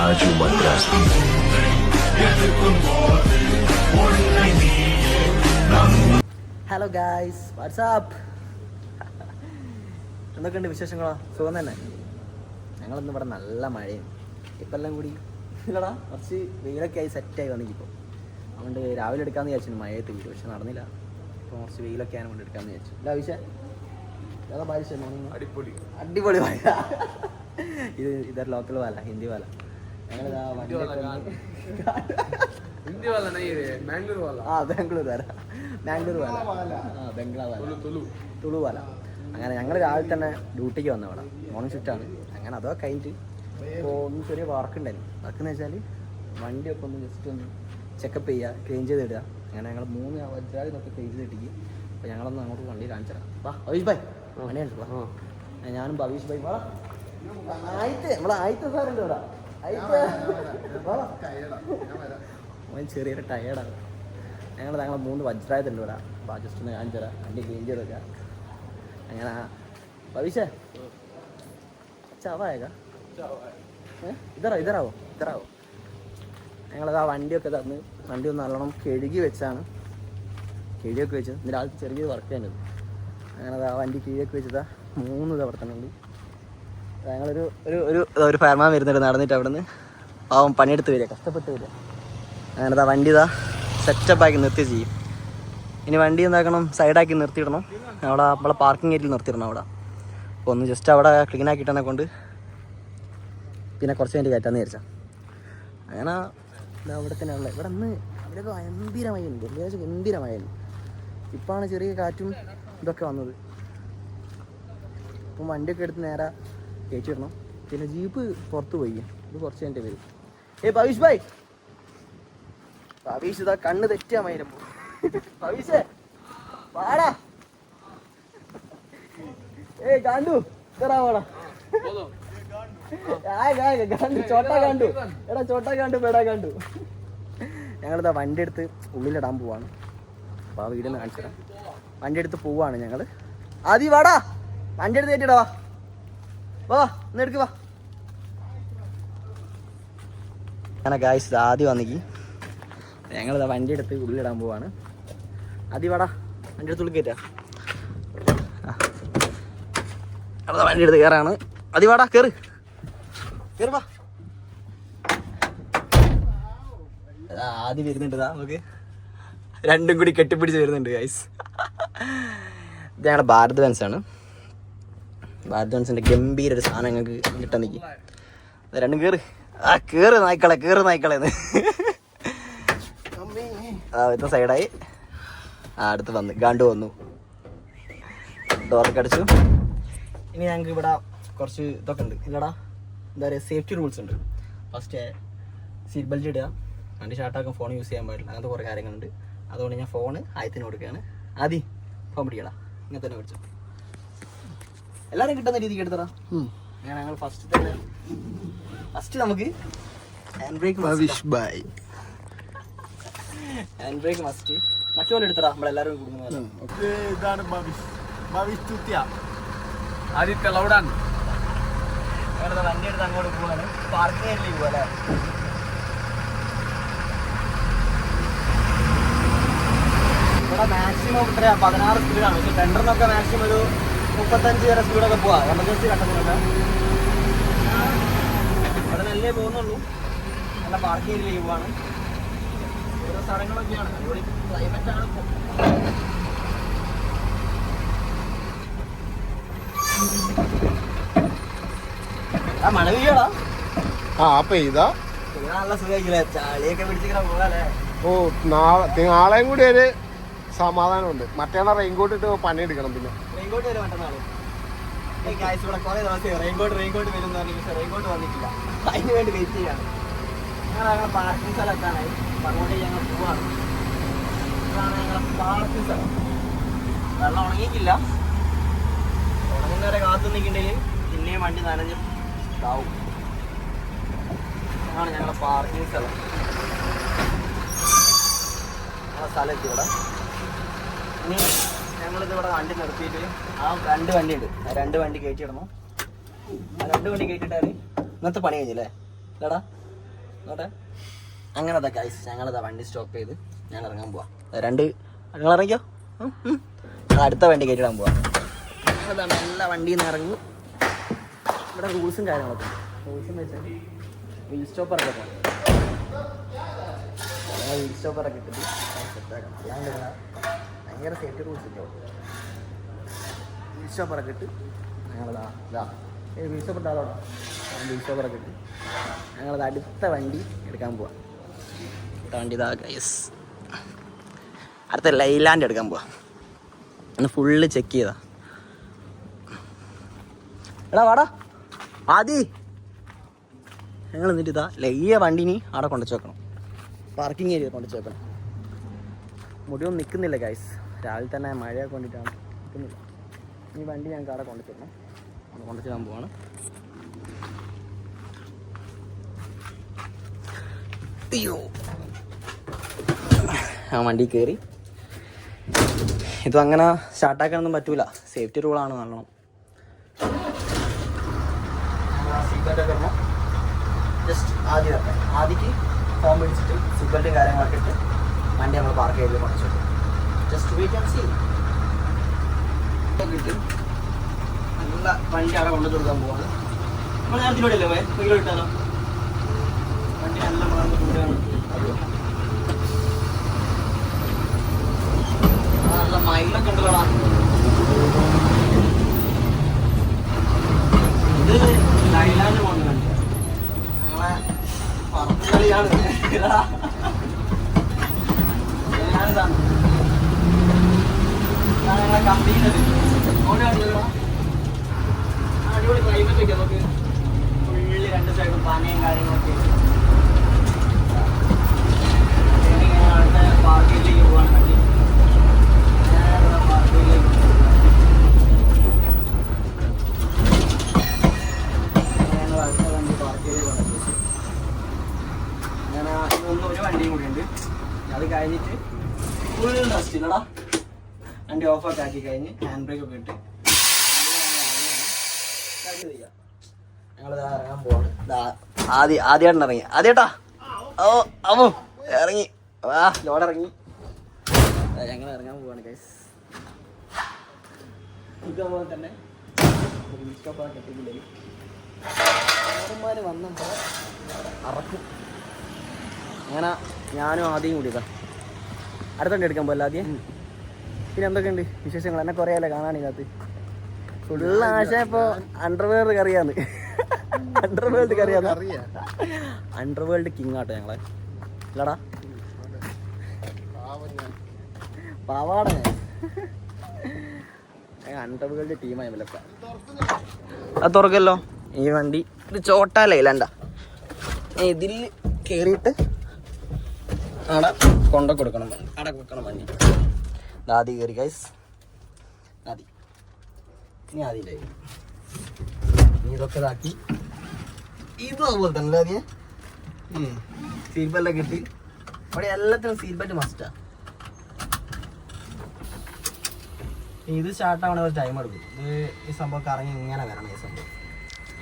Raju Madras hello guys what's up എന്തൊക്കെയുണ്ട് വിശേഷങ്ങളോ? സുഖം തന്നെ. ഞങ്ങളിന്ന് ഇവിടെ നല്ല മഴയും. ഇപ്പം എല്ലാം കൂടി ഇല്ലടാ കുറച്ച് വെയിലൊക്കെ ആയി സെറ്റായി വന്നിപ്പോൾ അതുകൊണ്ട് രാവിലെ എടുക്കാമെന്ന് വിചാരിച്ചു മഴയത്ത് വീട്ടു പക്ഷെ നടന്നില്ല. ഇപ്പം കുറച്ച് വെയിലൊക്കെ ആണ് കൊണ്ട് എടുക്കാമെന്ന് വിചാരിച്ചു. ഇല്ല വിശേഷം ഏതാ ബാരിശ അടിപൊളി. അടിപൊളി മഴ ഇത് ഇതൊരു ലോക്കൽ വാല ഹിന്ദി വാല. തുളുവാല അങ്ങനെ ഞങ്ങൾ രാവിലെ തന്നെ ഡ്യൂട്ടിക്ക് വന്ന അവിടെ മോർണിംഗ് ആണ്. അങ്ങനെ അതോ കഴിഞ്ഞിട്ട് ഇപ്പോൾ ഒന്ന് ചെറിയ വർക്ക് ഉണ്ടായിരുന്നു വർക്ക് എന്ന് വെച്ചാൽ വണ്ടിയൊക്കെ ഒന്ന് ജസ്റ്റ് ഒന്ന് ചെക്കപ്പ് ചെയ്യുക ക്ലീൻ ചെയ്ത് ഇടുക. അങ്ങനെ ഞങ്ങൾ മൂന്ന് വജ്രാതി നിന്നൊക്കെ ക്ലീൻ ചെയ്തിട്ടിരിക്കും അപ്പോൾ ഞങ്ങളൊന്ന് അങ്ങോട്ട് വണ്ടി കാണിച്ചു തരാം. വാ ഭവീഷ് ഭായ്. വണ്ടി ഞാനും ഭവീഷ് ഭായ്. വാ. ആയിട്ട് നമ്മളെ ആയിട്ട് സാറുണ്ട് ഇവിടെ. അവൻ ചെറിയൊരു ടയേർഡാണ് ഞങ്ങൾ ഞങ്ങളെ മൂന്ന് വജ്രായതുണ്ട് ഇവിടെ. അപ്പോൾ ജസ്റ്റ് ഒന്ന് കാണിച്ചു തരാം. അതിന്റെ ക്ലീൻ ചെയ്തൊക്കെ അങ്ങനെ ഭവിഷേ ചവായക ഇതറോ ഇതറാവോ? ഇതറാവോ? ഞങ്ങളത് ആ വണ്ടിയൊക്കെ തന്ന് വണ്ടി ഒന്ന് നല്ലോണം കഴുകി വെച്ചാണ്. കിഴിയൊക്കെ വെച്ച്. ഇന്ന് രാവിലെ ചെറിയൊരു വർക്ക് ചെയ്യുന്നത് അങ്ങനെ ആ വണ്ടി കിഴിയൊക്കെ വെച്ചതാ മൂന്ന് ഉണ്ട് ഞങ്ങളൊരു ഒരു ഒരു ഒരു ഫയർമാൻ വരുന്നുണ്ട് നടന്നിട്ട് അവിടെ നിന്ന് പാവം പണിയെടുത്ത് വരിക കഷ്ടപ്പെട്ട് വരിക. അങ്ങനെ ഇതാ വണ്ടി ഇതാ സെറ്റപ്പാക്കി നിർത്തി ചെയ്യും. ഇനി വണ്ടി എന്താക്കണം സൈഡാക്കി നിർത്തിയിടണം. അവിടെ നമ്മളെ പാർക്കിംഗ് ഏരിയയിൽ നിർത്തിയിടണം അവിടെ. അപ്പോൾ ഒന്ന് ജസ്റ്റ് അവിടെ ക്ലീൻ ആക്കിയിട്ടെന്നെ കൊണ്ട് പിന്നെ കുറച്ച് വേണ്ടി കയറ്റാന്ന് വിചാരിച്ചാൽ അങ്ങനെ അവിടെ തന്നെ ഉള്ളത്. ഇവിടെ നിന്ന് ഇവിടെയൊക്കെ ഗംഭീരമായിരുന്നു വെള്ളിയാഴ്ച ഗംഭീരമായിരുന്നു ഇപ്പോഴാണ് ചെറിയ കാറ്റും ഇതൊക്കെ വന്നത്. അപ്പം വണ്ടിയൊക്കെ എടുത്ത് നേരെ കയറ്റിയിടണം പിന്നെ ജീപ്പ് പുറത്ത് പോയി. ഇത് കുറച്ച് എന്റെ വരും. ഏ ഭവീഷ് ഭായ്. ഭവീഷ് ഇതാ കണ്ണ് തെറ്റിയാ മൈനപ്പോ ഭവിഷേ വാടാ. ഏ ഗാണ്ടു ഇതറാ വാടാ. बोलो ആയ് ആയ് ഗാണ്ടു ചോട്ടാ ഗാണ്ടു. എടാ ചോട്ടാ ഗാണ്ടു ബേടാ ഗാണ്ടു. ഞങ്ങളിതാ വണ്ടി എടുത്ത് ഉള്ളിലിടാൻ പോവാണ്. അപ്പോൾ ആ വീടിന്ന് കാണിച്ചു തരാം വണ്ടി എടുത്ത് പോവാണ് ഞങ്ങൾ ആദ്യം വാടാ. വണ്ടി എടുത്ത് കയറ്റിടാ വാ വാ. അങ്ങനെ ഗായ്സ് ആദ്യം വന്നിക്ക്. ഞങ്ങളിതാ വണ്ടി എടുത്ത് ഉള്ളിലിടാൻ പോവാണ്. ആദ്യം വാടാ വണ്ടി എടുത്ത് ഉള്ളിൽ കയറ്റാ വണ്ടി എടുത്ത് കയറാണ് അതി വാടാ കയറ് കയറി വാ. ആദ്യം വരുന്നുണ്ട് നമുക്ക് രണ്ടും കൂടി കെട്ടിപ്പിടിച്ച് വരുന്നുണ്ട് ഗൈസ് ഞങ്ങളുടെ ഭാരത് ബെൻസ് ആണ് ഭാരത് ഗംഭീര ഒരു സാധനം ഞങ്ങൾക്ക് കിട്ടാൻ നിൽക്കി രണ്ടും കയറ് ആ കയറ് നായ്ക്കളെ കയറ് നായ്ക്കളെ ആ ഇത്ത സൈഡായി. ആ അടുത്ത് വന്ന് ഗാണ്ട് വന്നു. ഡോറൊക്കെ അടിച്ചു. ഇനി ഞങ്ങൾക്ക് ഇവിടെ കുറച്ച് ഇതൊക്കെ ഉണ്ട്. ഇല്ലടാ എന്താ പറയുക സേഫ്റ്റി റൂൾസ് ഉണ്ട്. ഫസ്റ്റ് സീറ്റ് ബെൽറ്റ് ഇടുക. വണ്ടി ഷാർട്ടാക്കാൻ ഫോൺ യൂസ് ചെയ്യാൻ പാടില്ല. അങ്ങനത്തെ കുറേ കാര്യങ്ങളുണ്ട്. അതുകൊണ്ട് ഞാൻ ഫോണ് ആയത്തിന് കൊടുക്കുകയാണ്. ആദ്യം ഫോൺ പിടിക്കടാ. ഇങ്ങനെ തന്നെ പിടിച്ചു. എല്ലാരും കിട്ടുന്ന രീതിക്ക് എടുത്തടാ. ഞങ്ങൾ ഫസ്റ്റ് തന്നെ. ഫസ്റ്റ് നമുക്ക് hand brake Bhavish by hand brake must മറ്റോലെ എടുത്തടാ നമ്മളെല്ലാവരും കൂടുന്നത് ഇതാണ് ഭവിഷ് ഭവിഷ് ചുത്തിയ. ആദ്യത്തെ ലൗഡാണ് ഞങ്ങളുടെ വണ്ടി എടുത്ത് അങ്ങോട്ട് പോവാണ്. പാർക്കിംഗ് ഏരിയയിൽ പോവാല്ലേ ഇവിടെ മാക്സിമം ഇത്രയാ പതിനാറ് സ്പീഡാണ് പക്ഷെ ടെൻഡറിനൊക്കെ മാക്സിമം ഒരു മുപ്പത്തഞ്ച് വരെ സ്പീഡൊക്കെ പോവാം. എമർജൻസി ഘട്ടത്തിലൊക്കെ അവിടെ നല്ലേ പോകുന്നുള്ളൂ. നല്ല പാർക്കിംഗ് ഏരിയയിലേക്ക് പോവാണ് ഓരോ സ്ഥലങ്ങളൊക്കെയാണ്. അടിപൊളി ക്ലൈമറ്റ് ആണ് ഇപ്പോൾ ആ മഴ പെയ്യടാ. ആ പെയ്താ. നല്ല സുഖമായിരിക്കില്ലേ? ചളിയൊക്കെ പിടിച്ചിങ്ങനെ പോകാല്ലേ ഓ നാളെ നാളെയും കൂടി ഒരു സമാധാനമുണ്ട്. മറ്റേണ റെയിൻകോട്ട് ഇട്ട് പണിയെടുക്കണം പിന്നെ. റെയിൻകോട്ട് വരും മറ്റന്നാൾ ഈ ഗായ്സ് ഇവിടെ കുറേ ദിവസമായി റെയിൻകോട്ട് റെയിൻകോട്ട് വരും എന്ന് പറഞ്ഞു പക്ഷേ റെയിൻകോട്ട് വന്നിട്ടില്ല. അതിന് വേണ്ടി വെയിറ്റ് ചെയ്യാണ്. ഞങ്ങൾ ഞങ്ങളുടെ പാർക്കിംഗ് സ്ഥലം എത്താനായി. അങ്ങോട്ട് ഞങ്ങൾ പോവാണ്. ഇതാണ് ഞങ്ങളുടെ പാർക്കിംഗ് സ്ഥലം. വെള്ളം ഉണങ്ങിയിട്ടില്ല. ഉണങ്ങുന്നവരെ കാത്തു നിൽക്കണ്ടെങ്കിൽ പിന്നെയും വണ്ടി നനഞ്ഞ് ഇതാവും. ഇതാണ് ഞങ്ങളുടെ പാർക്കിംഗ് സ്ഥലം. ഞങ്ങളുടെ സ്ഥലം എത്തി ഇവിടെ ഇനി ഞങ്ങളിത് ഇവിടെ വണ്ടി നിർത്തിയിട്ട് ആ രണ്ട് വണ്ടി ഉണ്ട് ആ രണ്ട് വണ്ടി കയറ്റിയിടണം. ആ രണ്ട് വണ്ടി കയറ്റിയിട്ടാണ് ഇന്നത്തെ പണി കഴിഞ്ഞില്ലേ? ഇല്ലടാ. നോട്ടെ അങ്ങനത്തെ ഗൈസ് ഞങ്ങളിതാ വണ്ടി സ്റ്റോപ്പ് ചെയ്ത് ഞാൻ ഇറങ്ങാൻ പോവാം. രണ്ട്. നിങ്ങൾ. ഞങ്ങൾ അടുത്ത വണ്ടി കയറ്റിടാൻ പോവാം. ഞങ്ങളിതാ നല്ല വണ്ടിയിൽ നിന്ന് ഇറങ്ങി. ഇവിടെ റൂൾസും കാര്യങ്ങളൊക്കെ റൂൾസ് വെച്ചാൽ വീൽ സ്റ്റോപ്പ് വീൽ സ്റ്റോപ്പറൊക്കെ ഇട്ടിട്ട് അല്ലാണ്ട് ഭയങ്കര സേഫ്റ്റി റൂൾസ് ഇല്ല? വീൽ ഇട്ട് ഞങ്ങളതാ ഇതാ വീൽ ഉണ്ടാകും ഇട്ടാലോടാ ഇട്ട് ഞങ്ങളത് അടുത്ത വണ്ടി എടുക്കാൻ പോവാം. അടുത്ത വണ്ടി ഇതാ ഗൈസ് അടുത്ത ലൈലാൻഡ് എടുക്കാൻ പോവാം. ഒന്ന് ഫുള്ള് ചെക്ക് ചെയ്താ. എടാ വാടാ. ആദി. ഞങ്ങൾ എന്നിട്ട് ഇതാ ലയ്യ വണ്ടിനി അവിടെ കൊണ്ടുവച്ച് വെക്കണം. പാർക്കിംഗ് ഏരിയ കൊണ്ട് വെക്കണം മുടിയൊന്നും നിൽക്കുന്നില്ല ഗൈസ് രാവിലെ തന്നെ മഴയൊക്കെ കൊണ്ടിട്ടാണ് നിൽക്കുന്നില്ല ഈ വണ്ടി ഞങ്ങൾക്ക് അവിടെ കൊണ്ടു വെക്കണം അവിടെ കൊണ്ടുവച്ച് ഞാൻ പോവാണ്. അയ്യോ. ആ വണ്ടി കയറി ഇതും അങ്ങനെ സ്റ്റാർട്ടാക്കാനൊന്നും പറ്റൂല. സേഫ്റ്റി റൂളാണ് നല്ലോണം. ജസ്റ്റ് ആദ്യം ആദ്യക്ക് ഫോം പിടിച്ചിട്ട് സീറ്റ് കാര്യങ്ങളൊക്കെ ഇട്ട് വണ്ടി നമ്മൾ പാർക്ക് ചെയ്ത് കുറച്ചു ജസ്റ്റ് വെയിറ്റ് ആൻഡ് സീ കിട്ടും നല്ല വണ്ടി അവിടെ കൊണ്ടു കൊടുക്കാൻ പോവാണ്. നമ്മൾ നേരത്തിലൂടെ അല്ലേ പോയത് കയ്യിലോ ഇട്ടാലോ? വണ്ടി നല്ല മാർഗം കൂടെയാണ് നല്ല മയിലൊക്കെ ഉണ്ടല്ലോടാ ഇത് ലൈലാൻഡ് പോകുന്ന വണ്ടിയാണ് ഞങ്ങളെ പറമ്പ് കളിയാണ് ഇതാ. ലൈലാൻഡ് ഇതാണ്. ഇതാണ് ഞങ്ങളെ കമ്പനിയിലത് ഓടി കണ്ടില്ലടാ അടിപൊളി ക്ലൈമറ്റ് ഒക്കെ നമുക്ക് ഫുള്ളി രണ്ട് സൈഡും പനയും കാര്യങ്ങളൊക്കെ പാർട്ടിയിലേക്ക് പോവാണ്. വണ്ടി നേരെ പാർക്കിലേക്ക് ഞങ്ങൾ അടുത്ത വണ്ടി പാർക്ക് ചെയ്ത് കൊണ്ടുപോയി ഞാൻ ഇതൊന്നും ഒരു വണ്ടിയും കൂടി ഉണ്ട് അത് കഴിഞ്ഞിട്ട് ഫുൾ റെസ്റ്റ് ഇല്ലടാ വണ്ടി ഓഫൊക്കെ ആക്കി കഴിഞ്ഞ് ഹാൻഡ് ബ്രേക്ക് ഒക്കെ ഇട്ട്. ഞങ്ങൾ ഇറങ്ങാൻ പോവാണ് ആദ്യം ആദ്യമായിട്ട് ഇറങ്ങി ആദ്യട്ടാ? ഓ അവോ ഇറങ്ങി. വാ. ലോഡ് ഇറങ്ങി. ഞങ്ങൾ ഇറങ്ങാൻ പോവാണ് ഗൈസ് ഇതുപോലെ തന്നെ വന്നപ്പോൾ അറക്കും. അങ്ങനെ ഞാനും ആദ്യം കൂടി ഇതാ അടുത്ത വണ്ടി എടുക്കാൻ പോലെ ആദ്യം. പിന്നെ എന്തൊക്കെയുണ്ട് വിശേഷങ്ങൾ? എന്നെ കുറേ അല്ലേ കാണാൻ ഇതിനകത്ത്? ഫുള്ള് ആശ ഇപ്പോൾ അണ്ടർവേൾഡ് കറിയാന്ന്. അണ്ടർവേൾഡ് കറിയാന്ന്. അറിയാ അണ്ടർവേൾഡ് കിങ് ആട്ടോ ഞങ്ങളെ. ഇല്ലടാ. പാവാട അണ്ടർവേൾഡ് ടീമായി അത് തുറക്കല്ലോ. ഈ വണ്ടി. ഇത് ചോട്ടാലേ ഇല്ല ഇതിൽ കയറിയിട്ട് അവിടെ കൊണ്ട കൊടുക്കണം. വണ്ടി അവിടെ കൊടുക്കണം വണ്ടി ആദ്യം കയറി ഗൈസ് ആദ്യം ഇനി ആദ്യം ഇനി ഇതൊക്കെ ഇതാക്കി. ഇതും അതുപോലെ തന്നെ ആദ്യം? സീറ്റ് ബെല്ലൊക്കെ കിട്ടി. അവിടെ എല്ലാത്തിനും സീറ്റ് ബെൽറ്റ് മസ്റ്റാ ഇത് സ്റ്റാർട്ട് ആവണ ഒരു ടൈം എടുക്കും. ഇത് ഈ സംഭവം കറങ്ങി ഇങ്ങനെ വരണം ഈ സംഭവം.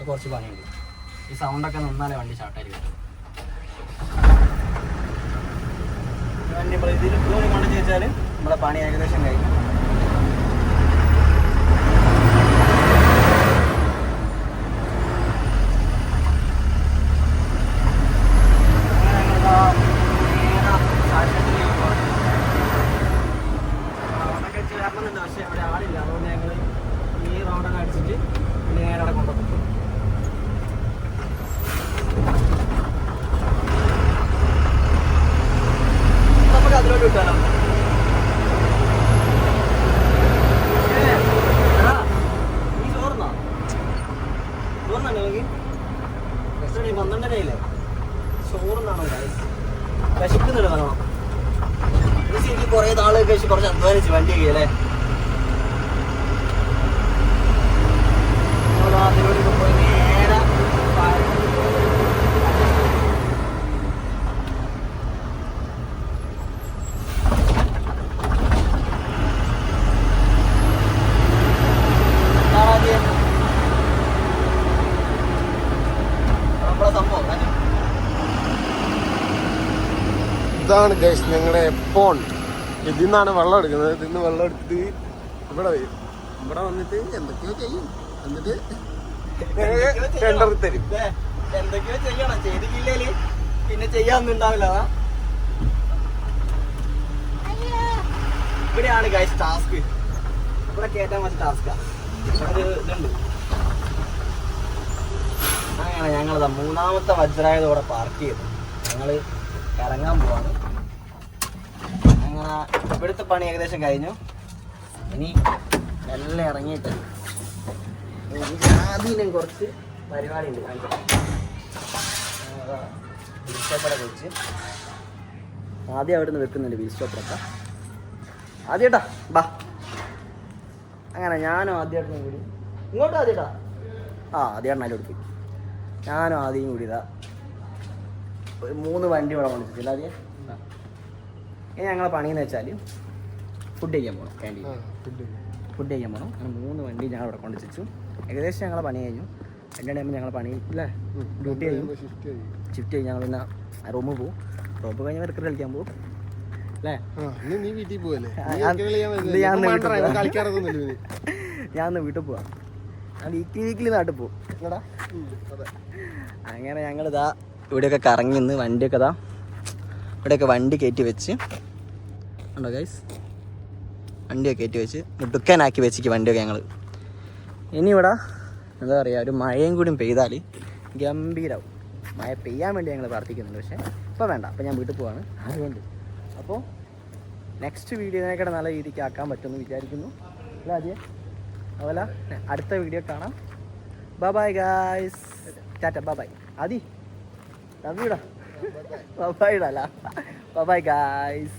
കുറച്ച് പണിയുണ്ട്. ഈ സൗണ്ടൊക്കെ നിന്നാലേ വണ്ടി സ്റ്റാർട്ടായി വരും വണ്ടി ഇപ്പോൾ ഇതിൽ ജോലി കൊണ്ട് ചോദിച്ചാൽ നമ്മുടെ പണി ഏകദേശം കഴിഞ്ഞു അങ്ങനെ ഞങ്ങളിതാ നേരെ സാക്ഷാത്തിലേക്ക് പോവാണ്. റോഡൊക്കെ ചേർന്നുണ്ട് പക്ഷെ അവിടെ ആളില്ല അതുകൊണ്ട് ഞങ്ങൾ ഈ റോഡൊക്കെ അടിച്ചിട്ട് നേരെ അവിടെ കൊണ്ടുപോകും നമുക്ക് അതിലോട്ട് വിട്ടാലോ ഏ, എടാ, നീ ചോറുന്നോ എത്ര ഇത് കുറേ കുറച്ച് അധ്വാനിച്ച് അല്ലേ നമ്മൾ അതിലൂടെ പോയി നേരെ എന്താണ് ആദ്യം? നമ്മളെ സംഭവം അല്ലേ? ഇതാണ് ഗൈസ് ഞങ്ങളുടെ എപ്പോൺ ഇതിൽ നിന്നാണ് വെള്ളം എടുക്കുന്നത്. ഇതിൽ നിന്ന് വെള്ളം എടുത്തിട്ട് ഇവിടെ വരും. ഇവിടെ വന്നിട്ട് എന്തൊക്കെയോ ചെയ്യും. എന്നിട്ട് ടെൻഡർ തരും. എന്തൊക്കെയോ ചെയ്യണം. ചെയ്തിട്ടില്ലേ പിന്നെ ചെയ്യാനൊന്നും ഉണ്ടാവില്ല. ഇവിടെയാണ് ഗൈസ് ടാസ്ക് ഇവിടെ കേറ്റാൻ പറ്റിയ ടാസ്കാ ഒരു ഇതുണ്ട്. അങ്ങനെ ഞങ്ങളിതാ മൂന്നാമത്തെ വജ്രായതോടെ പാർക്ക് ചെയ്തു ഞങ്ങൾ ഇറങ്ങാൻ പോവാണ്. ഇവിടുത്തെ പണി ഏകദേശം കഴിഞ്ഞു. ഇനി നല്ല ഇറങ്ങിയിട്ട് ആദ്യം കുറച്ച് പരിപാടി ഉണ്ട് വെച്ച് ആദ്യം അവിടെ നിന്ന് വെക്കുന്നുണ്ട് വീൽ സ്റ്റോപ്പറൊക്കെ ആദ്യട്ടാ ബാ. അങ്ങനെ ഞാനും ആദ്യമായിട്ടും കൂടി. ഇങ്ങോട്ടും ആദ്യട്ടാ? ആ ആദ്യമായിട്ട് അതിലോട്ട് പോയി. ഞാനും ആദ്യം കൂടി ഇതാ. ഒരു മൂന്ന് വണ്ടി ഇവിടെ വന്നിട്ടില്ല ആദ്യം. ഇനി ഞങ്ങളെ പണിയെന്ന് വെച്ചാൽ ഫുഡ് കഴിക്കാൻ പോകണം ക്യാന്റീൻ ഫുഡ് കഴിക്കാൻ. പോകണം അങ്ങനെ മൂന്ന് വണ്ടി ഞങ്ങൾ അവിടെ കൊണ്ട് വെച്ചു. ഏകദേശം ഞങ്ങളെ പണി കഴിഞ്ഞു. രണ്ട് ടൈമിൽ ഞങ്ങൾ പണി ഇല്ലേ? ഡ്യൂട്ടി കഴിയും ഷിഫ്റ്റ് കഴിഞ്ഞ്. ഞങ്ങൾ പിന്നെ റൂമിൽ പോകും റൂമിൽ കഴിഞ്ഞ് ക്രിക്കറ്റ് കളിക്കാൻ പോകും അല്ലേ? നീ വീട്ടിൽ പോവല്ലേ? ആ, ഞാൻ- വീട്ടിൽ പോവാ. ഒന്ന് വീട്ടിൽ വീക്കിലി വീക്കിലി നാട്ടിൽ പോകും അങ്ങനെ ഞങ്ങളിതാ ഇവിടെയൊക്കെ കറങ്ങി നിന്ന് വണ്ടിയൊക്കെ ഇതാ ഇവിടെയൊക്കെ വണ്ടി കയറ്റി വെച്ച് ഉണ്ടോ ഗൈസ് വണ്ടിയൊക്കെ കയറ്റി വെച്ച് മുടുക്കാനാക്കി വെച്ചിക്ക് വണ്ടിയൊക്കെ ഞങ്ങൾ ഇനി ഇവിടെ എന്താ പറയുക ഒരു മഴയും കൂടി പെയ്താൽ ഗംഭീരാവും. മഴ പെയ്യാൻ വേണ്ടി ഞങ്ങൾ പ്രാർത്ഥിക്കുന്നുണ്ട് പക്ഷേ ഇപ്പോൾ വേണ്ട അപ്പോൾ ഞാൻ വീട്ടിൽ പോവാണ്. അതുകൊണ്ട്. അപ്പോൾ നെക്സ്റ്റ് വീഡിയോ ഇതിനേക്കാൾ നല്ല രീതിക്ക് ആക്കാൻ പറ്റുമെന്ന് വിചാരിക്കുന്നു. അല്ല അതെ അതുപോലെ അടുത്ത വീഡിയോ കാണാം. Bye bye guys Tata bye bye Adi love യുടാ ബൈ ബബായ് ഗായ്സ്